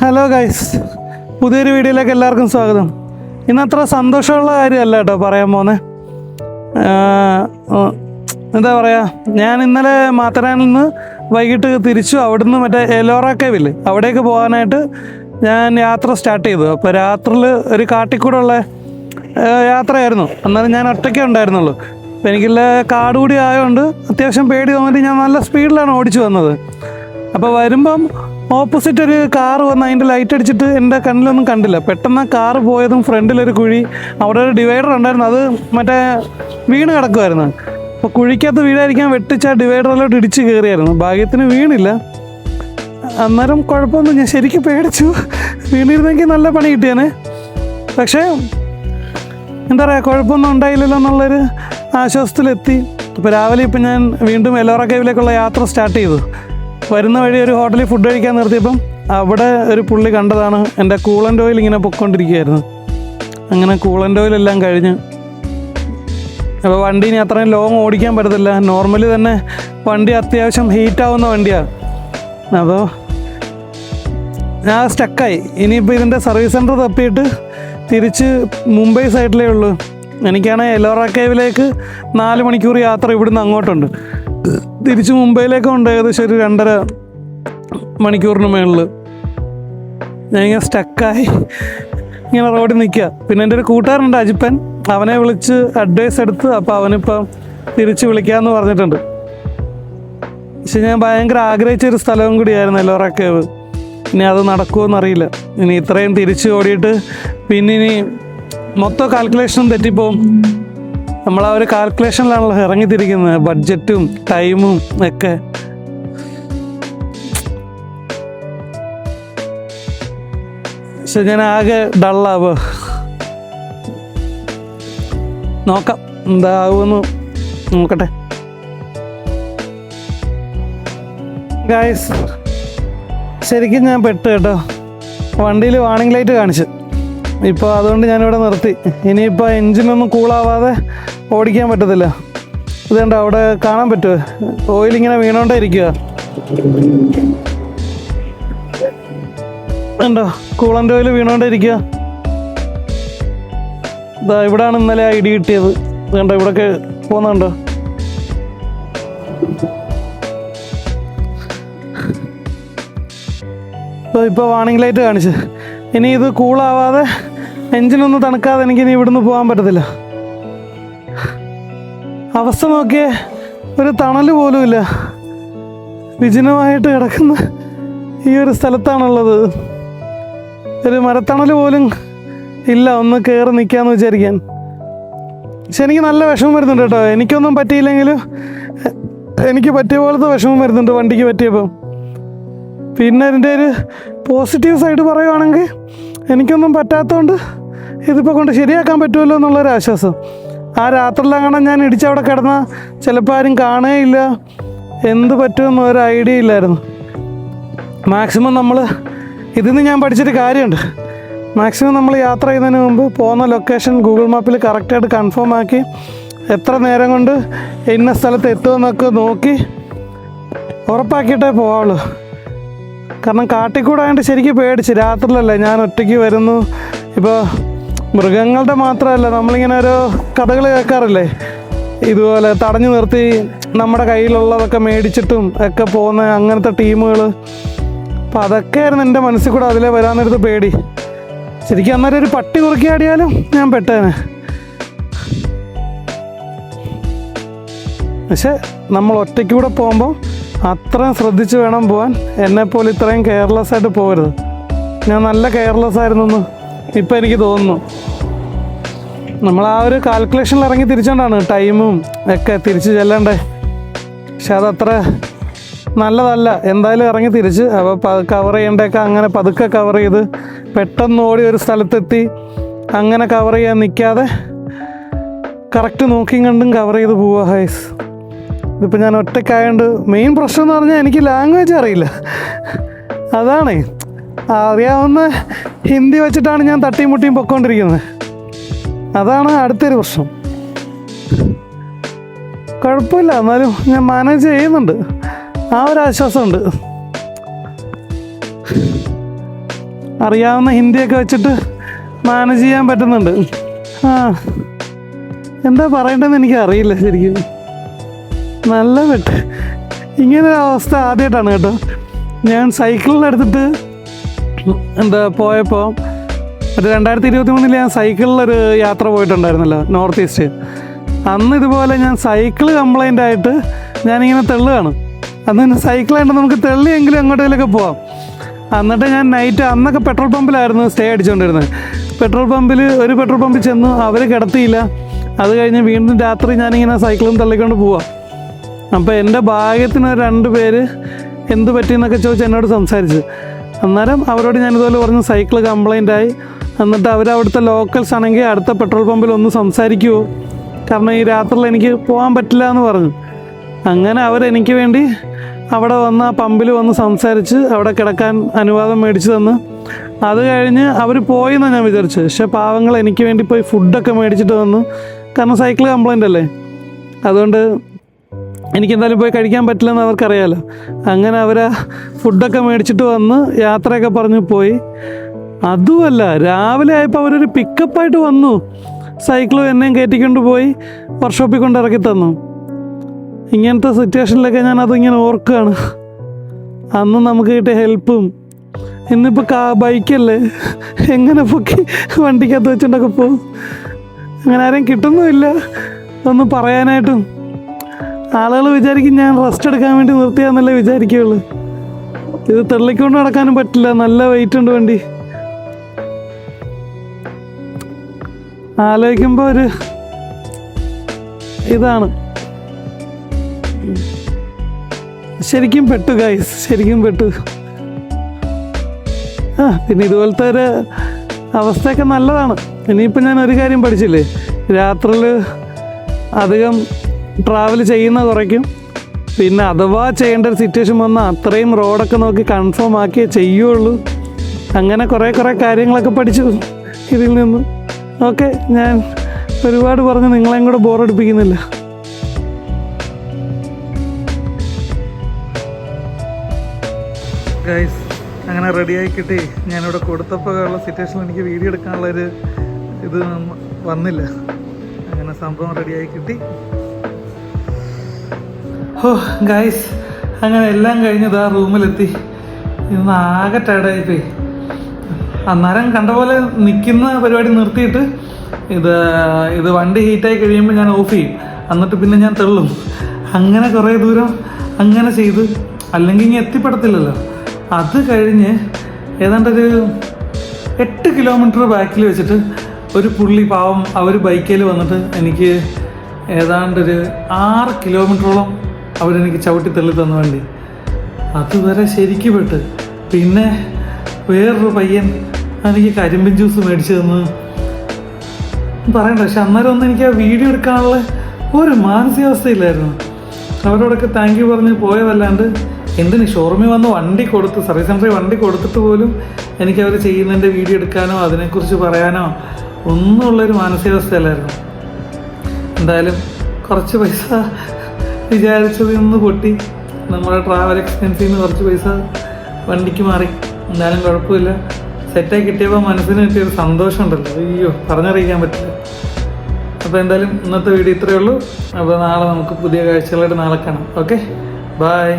Hello guys പുതിയൊരു വീഡിയോയിലേക്ക് എല്ലാവർക്കും സ്വാഗതം. ഇന്നത്ര സന്തോഷമുള്ള കാര്യമല്ല കേട്ടോ പറയാൻ പോകുന്നത് എന്താ പറയുക ഞാൻ ഇന്നലെ മാത്തരാനിൽ നിന്ന് വൈകിട്ട് തിരിച്ചു അവിടുന്ന് മറ്റേ എലോറ കേവില്ലേ അവിടേക്ക് പോകാനായിട്ട് ഞാൻ യാത്ര സ്റ്റാർട്ട് ചെയ്തു. അപ്പോൾ രാത്രിയിൽ ഒരു കാട്ടിക്കൂടെയുള്ള യാത്രയായിരുന്നു. എന്നാലും ഞാൻ ഒറ്റയ്ക്കേ ഉണ്ടായിരുന്നുള്ളൂ. അപ്പോൾ എനിക്കുള്ള കാട് കൂടി ആയതുകൊണ്ട് അത്യാവശ്യം പേടി തോന്നിയിട്ട് ഞാൻ നല്ല സ്പീഡിലാണ് ഓടിച്ചു വന്നത്. അപ്പോൾ വരുമ്പം ഓപ്പോസിറ്റ് ഒരു കാർ വന്ന് അതിന്റെ ലൈറ്റ് അടിച്ചിട്ട് എന്റെ കണ്ണിലൊന്നും കണ്ടില്ല. പെട്ടെന്ന് കാർ പോയതും ഫ്രണ്ടിലൊരു കുഴി അവിടെ ഒരു ഡിവൈഡർ ഉണ്ടായിരുന്നു. അത് മറ്റേ വീണ് കിടക്കുമായിരുന്നു അപ്പോൾ കുഴിക്കകത്ത് വീടായിരിക്കാൻ വെട്ടിച്ച് ആ ഡിവൈഡറിലോട്ട് ഇടിച്ച് കയറിയായിരുന്നു. ഭാഗ്യത്തിന് വീണില്ല. അന്നേരം കുഴപ്പമൊന്നും ഞാൻ ശരിക്കും പേടിച്ചു. വീണിരുന്നെങ്കിൽ നല്ല പണി കിട്ടിയാനെ. പക്ഷേ എന്താ പറയുക കുഴപ്പമൊന്നും ഉണ്ടായില്ലല്ലോ എന്നുള്ളൊരു ആശ്വാസത്തിലെത്തി. ഇപ്പോൾ രാവിലെ ഇപ്പം ഞാൻ വീണ്ടും എലോറ കേവിലേക്കുള്ള യാത്ര സ്റ്റാർട്ട് ചെയ്തു. വരുന്ന വഴി ഒരു ഹോട്ടലിൽ ഫുഡ് കഴിക്കാൻ നിർത്തിയപ്പം അവിടെ ഒരു പുള്ളി കണ്ടതാണ് എന്റെ കൂളന്റ് ഓയിൽ ഇങ്ങനെ പൊയ്ക്കൊണ്ടിരിക്കുകയായിരുന്നു. അങ്ങനെ കൂളന്റ് ഓയിൽ എല്ലാം കഴിഞ്ഞ്. അപ്പോൾ വണ്ടി ഇനി അത്രയും ലോങ് ഓടിക്കാൻ പറ്റത്തില്ല. നോർമലി തന്നെ വണ്ടി അത്യാവശ്യം ഹീറ്റ് ആവുന്ന വണ്ടിയാണ് അപ്പോൾ ഞാൻ സ്റ്റക്കായി ഇനിയിപ്പോൾ ഇതിന്റെ സർവീസ് സെന്റർ തപ്പിയിട്ട് തിരിച്ച് മുംബൈ സൈഡിലേ ഉള്ളൂ. എനിക്കാണെങ്കിൽ എലോറ കേവിലേക്ക് നാല് മണിക്കൂർ യാത്ര ഇവിടുന്ന് അങ്ങോട്ടുണ്ട്. തിരിച്ച് മുംബൈയിലേക്ക് കൊണ്ട് ഏകദേശം ഒരു രണ്ടര മണിക്കൂറിന് മുകളിൽ ഞാനിങ്ങനെ സ്റ്റക്കായി ഇങ്ങനെ റോഡിൽ നിൽക്കുക. പിന്നെ എന്റെ ഒരു കൂട്ടുകാരുണ്ട് അജിപ്പൻ. അവനെ വിളിച്ച് അഡ്വൈസ് എടുത്ത് അപ്പോൾ അവനിപ്പം തിരിച്ച് വിളിക്കാമെന്ന് പറഞ്ഞിട്ടുണ്ട്. പക്ഷെ ഞാൻ ഭയങ്കര ആഗ്രഹിച്ച ഒരു സ്ഥലവും കൂടിയായിരുന്നു എലോറ കേവ് ഇനി അത് നടക്കുമോ അറിയില്ല ഇനി ഇത്രയും തിരിച്ചു ഓടിയിട്ട് പിന്നെ ഇനി മൊത്തം കാൽക്കുലേഷനും തെറ്റിപ്പോവും. നമ്മൾ ആ ഒരു കാൽക്കുലേഷനിലാണല്ലോ ഇറങ്ങിത്തിരിക്കുന്നത്. ബഡ്ജറ്റും ടൈമും ഒക്കെ. പക്ഷെ ഞാൻ ആകെ ഡള്ളാവോ നോക്കാം എന്താവുമെന്ന് നോക്കട്ടെ. ഗായ്സ് ശരിക്കും ഞാൻ പെട്ട് കേട്ടോ. വണ്ടിയിൽ വാണിംഗ് ലൈറ്റ് കാണിച്ചു. ഇപ്പോൾ അതുകൊണ്ട് ഞാനിവിടെ നിർത്തി. ഇനിയിപ്പോൾ എൻജിനൊന്നും കൂളാവാതെ ഓടിക്കാൻ പറ്റത്തില്ല. ഇതുണ്ട് അവിടെ കാണാൻ പറ്റുമോ ഓയിൽ ഇങ്ങനെ വീണോണ്ടേ ഇരിക്കുക ഉണ്ടോ കൂളന്റെ ഓയിൽ വീണോണ്ടേ ഇരിക്കുക ഇതാ ഇവിടാണ് ഇന്നലെ ആ ഇടി കിട്ടിയത്. ഇതുകൊണ്ട് ഇവിടൊക്കെ പോകുന്നുണ്ടോ? ഇപ്പോൾ വാണിംഗ് ലൈറ്റ് കാണിച്ച്. ഇനി ഇത് കൂളാവാതെ എൻജിനൊന്ന് തണുക്കാതെ എനിക്ക് ഇനി ഇവിടുന്ന് പോകാൻ പറ്റത്തില്ല. അവസ്ഥ നോക്കിയേ ഒരു തണൽ പോലും ഇല്ല. വിജനമായിട്ട് കിടക്കുന്ന ഈ ഒരു സ്ഥലത്താണുള്ളത്. ഒരു മരത്തണൽ പോലും ഇല്ല ഒന്ന് കയറി നിൽക്കാമെന്ന് വിചാരിക്കാൻ. പക്ഷെ എനിക്ക് നല്ല വിഷമം വരുന്നുണ്ട് കേട്ടോ. എനിക്കൊന്നും പറ്റിയില്ലെങ്കിലും എനിക്ക് പറ്റിയ പോലത്തെ വിഷമം വരുന്നുണ്ട് വണ്ടിക്ക് പറ്റിയപ്പം. പിന്നെ അതിന്റെ ഒരു പോസിറ്റീവ് സൈഡ് പറയുവാണെങ്കിൽ എനിക്കൊന്നും പറ്റാത്തതുകൊണ്ട് ഇതിപ്പോൾ കൊണ്ട് ശരിയാക്കാൻ പറ്റുമല്ലോ എന്നുള്ളൊരു ആശ്വാസം. ആ രാത്രിയിലങ്ങനെ ഞാൻ ഇടിച്ചവിടെ കിടന്ന ചിലപ്പോൾ ആരും കാണുകയില്ല എന്ത് പറ്റുമെന്ന് ഒരു ഐഡിയ ഇല്ലായിരുന്നു. മാക്സിമം നമ്മൾ ഇതിന്ന് ഞാൻ പഠിച്ചൊരു കാര്യമുണ്ട്. മാക്സിമം നമ്മൾ യാത്ര ചെയ്യുന്നതിന് മുമ്പ് പോകുന്ന ലൊക്കേഷൻ ഗൂഗിൾ മാപ്പിൽ കറക്റ്റായിട്ട് കൺഫേം ആക്കി എത്ര നേരം കൊണ്ട് ഇന്ന സ്ഥലത്ത് എത്തുമെന്നൊക്കെ നോക്കി ഉറപ്പാക്കിയിട്ടേ പോവാളൂ കാരണം കാട്ടിക്കൂടെ ആയതുകൊണ്ട് ശരിക്കും പേടിച്ച് രാത്രിയിലല്ലേ ഞാൻ ഒറ്റയ്ക്ക് വരുന്നു. ഇപ്പോൾ മൃഗങ്ങളുടെ മാത്രമല്ല നമ്മളിങ്ങനെ ഒരു കഥകൾ കേൾക്കാറില്ലേ? ഇതുപോലെ തടഞ്ഞു നിർത്തി നമ്മുടെ കയ്യിലുള്ളതൊക്കെ മേടിച്ചിട്ടും ഒക്കെ പോകുന്ന അങ്ങനത്തെ ടീമുകൾ അപ്പം അതൊക്കെയായിരുന്നു എന്റെ മനസ്സിൽ കൂടെ അതിലെ വരാനൊരു പേടി. ശരിക്കും അന്നേരം ഒരു പട്ടി കുറുക്കിയാടിയാലും ഞാൻ പെട്ടേനെ. പക്ഷെ നമ്മൾ ഒറ്റയ്ക്ക് കൂടെ പോകുമ്പോൾ അത്രയും ശ്രദ്ധിച്ച് വേണം പോകാൻ എന്നെപ്പോലെ ഇത്രയും കെയർലെസ് ആയിട്ട് പോകരുത്. ഞാൻ നല്ല കെയർലെസ് ആയിരുന്നു ഇപ്പം എനിക്ക് തോന്നുന്നു. നമ്മൾ ആ ഒരു കാൽക്കുലേഷനിൽ ഇറങ്ങി തിരിച്ചോണ്ടാണ് ടൈമും ഒക്കെ തിരിച്ച് ചെല്ലണ്ടേ. പക്ഷെ അതത്ര നല്ലതല്ല. എന്തായാലും ഇറങ്ങി തിരിച്ച്. അപ്പോൾ കവർ ചെയ്യേണ്ടതൊക്കെ അങ്ങനെ പതുക്കെ കവർ ചെയ്ത് പെട്ടെന്ന് ഓടി ഒരു സ്ഥലത്തെത്തി. അങ്ങനെ കവർ ചെയ്യാൻ നിൽക്കാതെ കറക്റ്റ് നോക്കിയും കണ്ടും കവർ ചെയ്ത് പോവുക ഹൈസ് ഇതിപ്പോൾ ഞാൻ ഒറ്റയ്ക്കായതുകൊണ്ട് മെയിൻ പ്രശ്നം എന്ന് പറഞ്ഞാൽ എനിക്ക് ലാംഗ്വേജ് അറിയില്ല. അതാണേ. അറിയാവുന്ന ഹിന്ദി വെച്ചിട്ടാണ് ഞാൻ തട്ടിയും മുട്ടിയും പൊക്കോണ്ടിരിക്കുന്നത്. അതാണ് അടുത്തൊരു പ്രശ്നം. കുഴപ്പമില്ല എന്നാലും ഞാൻ മാനേജ് ചെയ്യുന്നുണ്ട്. ആ ഒരു ആശ്വാസമുണ്ട്. അറിയാവുന്ന ഹിന്ദിയൊക്കെ വെച്ചിട്ട് മാനേജ് ചെയ്യാൻ പറ്റുന്നുണ്ട്. ആ എന്താ പറയേണ്ടതെന്ന് എനിക്ക് അറിയില്ല ശരിക്കും. നല്ല വെട്ട് ഇങ്ങനെ അവസ്ഥ ആദ്യമായിട്ടാണ് കേട്ടോ. ഞാൻ സൈക്കിളിലെടുത്തിട്ട് എന്താ പോയപ്പോൾ ഒരു രണ്ടായിരത്തി ഇരുപത്തി മൂന്നിൽ ഞാൻ സൈക്കിളിലൊരു യാത്ര പോയിട്ടുണ്ടായിരുന്നല്ലോ നോർത്ത് ഈസ്റ്റ്. അന്ന് ഇതുപോലെ ഞാൻ സൈക്കിൾ കംപ്ലൈന്റ് ആയിട്ട് ഞാനിങ്ങനെ തെള്ളുകയാണ്. അന്ന് തന്നെ സൈക്കിളായിട്ട് നമുക്ക് തെള്ളിയെങ്കിലും അങ്ങോട്ടേലൊക്കെ പോവാം. എന്നിട്ട് ഞാൻ നൈറ്റ് അന്നൊക്കെ പെട്രോൾ പമ്പിലായിരുന്നു സ്റ്റേ അടിച്ചുകൊണ്ടിരുന്നത് പെട്രോൾ പമ്പിൽ ഒരു പെട്രോൾ പമ്പിൽ ചെന്നു അവർ കിടത്തിയില്ല. അത് കഴിഞ്ഞ് വീണ്ടും രാത്രി ഞാനിങ്ങനെ സൈക്കിളും തള്ളിക്കൊണ്ട് പോവാം. അപ്പോൾ എന്റെ ഭാഗ്യത്തിന് രണ്ട് പേര് എന്ത് പറ്റിയെന്നൊക്കെ ചോദിച്ച് എന്നോട് സംസാരിച്ചു. അന്നേരം അവരോട് ഞാൻ ഇതുപോലെ പറഞ്ഞു സൈക്കിൾ കംപ്ലൈന്റ് ആയി. എന്നിട്ട് അവർ അവിടുത്തെ ലോക്കൽസ് ആണെങ്കിൽ അടുത്ത പെട്രോൾ പമ്പിൽ ഒന്ന് സംസാരിക്കുമോ കാരണം ഈ രാത്രിയിൽ എനിക്ക് പോകാൻ പറ്റില്ല എന്ന് പറഞ്ഞു. അങ്ങനെ അവരെനിക്ക് വേണ്ടി അവിടെ വന്ന് ആ പമ്പിൽ വന്ന് സംസാരിച്ച് അവിടെ കിടക്കാൻ അനുവാദം മേടിച്ചു തന്ന്. അത് കഴിഞ്ഞ് അവർ പോയി എന്നാണ് ഞാൻ വിചാരിച്ചത്. പക്ഷേ പാവങ്ങൾ എനിക്ക് വേണ്ടി പോയി ഫുഡൊക്കെ മേടിച്ചിട്ട് വന്നു. കാരണം സൈക്കിൾ കംപ്ലൈന്റ് അല്ലേ? അതുകൊണ്ട് എനിക്ക് എന്തായാലും പോയി കഴിക്കാൻ പറ്റില്ലെന്ന് അവർക്കറിയാലോ. അങ്ങനെ അവർ ഫുഡൊക്കെ മേടിച്ചിട്ട് വന്ന് യാത്രയൊക്കെ പറഞ്ഞ് പോയി. അതുമല്ല രാവിലെ ആയപ്പോൾ അവരൊരു പിക്കപ്പായിട്ട് വന്നു. സൈക്കിളും എന്നെയും കയറ്റിക്കൊണ്ട് പോയി വർക്ക്ഷോപ്പിൽ കൊണ്ട് ഇറക്കി തന്നു. ഇങ്ങനത്തെ സിറ്റുവേഷനിലൊക്കെ ഞാൻ അതിങ്ങനെ ഓർക്കുകയാണ്. അന്ന് നമുക്ക് കിട്ടിയ ഹെൽപ്പും ഇന്നിപ്പോൾ കാ ബൈക്കല്ലേ എങ്ങനെ പൊക്കി വണ്ടിക്കകത്ത് വെച്ചിട്ടൊക്കെ പോകും? അങ്ങനെ ആരെയും കിട്ടുന്നുമില്ല. ഒന്ന് പറയാനായിട്ടും. ആളുകൾ വിചാരിക്കും ഞാൻ റെസ്റ്റ് എടുക്കാൻ വേണ്ടി നിർത്തിയാന്നല്ലേ വിചാരിക്കുകയുള്ളൂ. ഇത് തള്ളിക്കൊണ്ട് നടക്കാനും പറ്റില്ല. നല്ല വെയിറ്റ് ഉണ്ട് വണ്ടി. ആലോചിക്കുമ്പോൾ ഒരു ഇതാണ്. ശരിക്കും പെട്ടു ഗൈസ് ശരിക്കും പെട്ടു. ആ പിന്നെ ഇതുപോലത്തെ ഒരു അവസ്ഥയൊക്കെ നല്ലതാണ്. ഇനിയിപ്പോൾ ഞാൻ ഒരു കാര്യം പഠിച്ചില്ലേ? രാത്രിയിൽ അധികം ട്രാവൽ ചെയ്യുന്ന കുറയ്ക്കും. പിന്നെ അഥവാ ചെയ്യേണ്ട ഒരു സിറ്റുവേഷൻ വന്നാൽ അത്രയും റോഡൊക്കെ നോക്കി കൺഫേം ആക്കിയേ ചെയ്യുള്ളൂ. അങ്ങനെ കുറേ കുറേ കാര്യങ്ങളൊക്കെ പഠിച്ചു ഇതിൽ നിന്ന്. ഓക്കെ ഞാൻ ഒരുപാട് പറഞ്ഞ് നിങ്ങളെയും കൂടെ ബോറടിപ്പിക്കുന്നില്ല ഗൈസ് അങ്ങനെ റെഡിയായി കിട്ടി. ഞാനിവിടെ കൊടുത്തപ്പോൾ ഉള്ള സിറ്റുവേഷനിൽ എനിക്ക് വീഡിയോ എടുക്കാനുള്ളൊരു ഇത് വന്നില്ല. അങ്ങനെ സംഭവം റെഡിയായി കിട്ടി. ഓ ഗൈസ് അങ്ങനെ എല്ലാം കഴിഞ്ഞത് ആ റൂമിലെത്തി ഇന്ന് ആകെ ടയർഡായിപ്പോയി അന്നേരം കണ്ട പോലെ നിൽക്കുന്ന പരിപാടി നിർത്തിയിട്ട് ഇത് ഇത് വണ്ടി ഹീറ്റായി കഴിയുമ്പോൾ ഞാൻ ഓഫ് ചെയ്യും. എന്നിട്ട് പിന്നെ ഞാൻ തെള്ളും. അങ്ങനെ കുറേ ദൂരം അങ്ങനെ ചെയ്ത് അല്ലെങ്കിൽ ഇനി എത്തിപ്പെടത്തില്ലല്ലോ. അത് കഴിഞ്ഞ് ഏതാണ്ടൊരു എട്ട് കിലോമീറ്റർ ബാക്കിൽ വെച്ചിട്ട് ഒരു പുള്ളി പാവം അവർ ബൈക്കിൽ വന്നിട്ട് എനിക്ക് ഏതാണ്ടൊരു ആറ് കിലോമീറ്ററോളം അവരെനിക്ക് ചവിട്ടി തള്ളി തന്ന വണ്ടി. അതുവരെ ശരിക്കും പെട്ട്. പിന്നെ വേറൊരു പയ്യൻ എനിക്ക് കരിമ്പൻ ജ്യൂസ് മേടിച്ചു തന്നു. പറയണ്ട പക്ഷെ അന്നേരം ഒന്നും എനിക്ക് ആ വീഡിയോ എടുക്കാനുള്ള ഒരു മാനസികാവസ്ഥയില്ലായിരുന്നു. അവരോടൊക്കെ താങ്ക് യു പറഞ്ഞ് പോയതല്ലാണ്ട് എന്തിന് ഷോറൂമിൽ വന്ന് വണ്ടി കൊടുത്ത് സർവീസ് സെന്ററിൽ വണ്ടി കൊടുത്തിട്ട് പോലും എനിക്ക് അവർ ചെയ്യുന്നതിന്റെ വീഡിയോ എടുക്കാനോ അതിനെക്കുറിച്ച് പറയാനോ ഒന്നുമുള്ളൊരു മാനസികാവസ്ഥയല്ലായിരുന്നു. എന്തായാലും കുറച്ച് പൈസ വിചാരിച്ചതിൽ നിന്ന് പൊട്ടി. നമ്മുടെ ട്രാവൽ എക്സ്പെൻസിൽ നിന്ന് കുറച്ച് പൈസ വണ്ടിക്ക് മാറി. എന്തായാലും കുഴപ്പമില്ല. സെറ്റായി കിട്ടിയപ്പോൾ മനസ്സിന് കിട്ടിയൊരു സന്തോഷം ഉണ്ടല്ലോ അയ്യോ പറഞ്ഞറിയിക്കാൻ പറ്റില്ല. അപ്പോൾ എന്തായാലും ഇന്നത്തെ വീഡിയോ ഇത്രയേ ഉള്ളൂ. അപ്പോൾ നാളെ നമുക്ക് പുതിയ കാഴ്ചകളായിട്ട് നാളെ കാണാം. Okay bye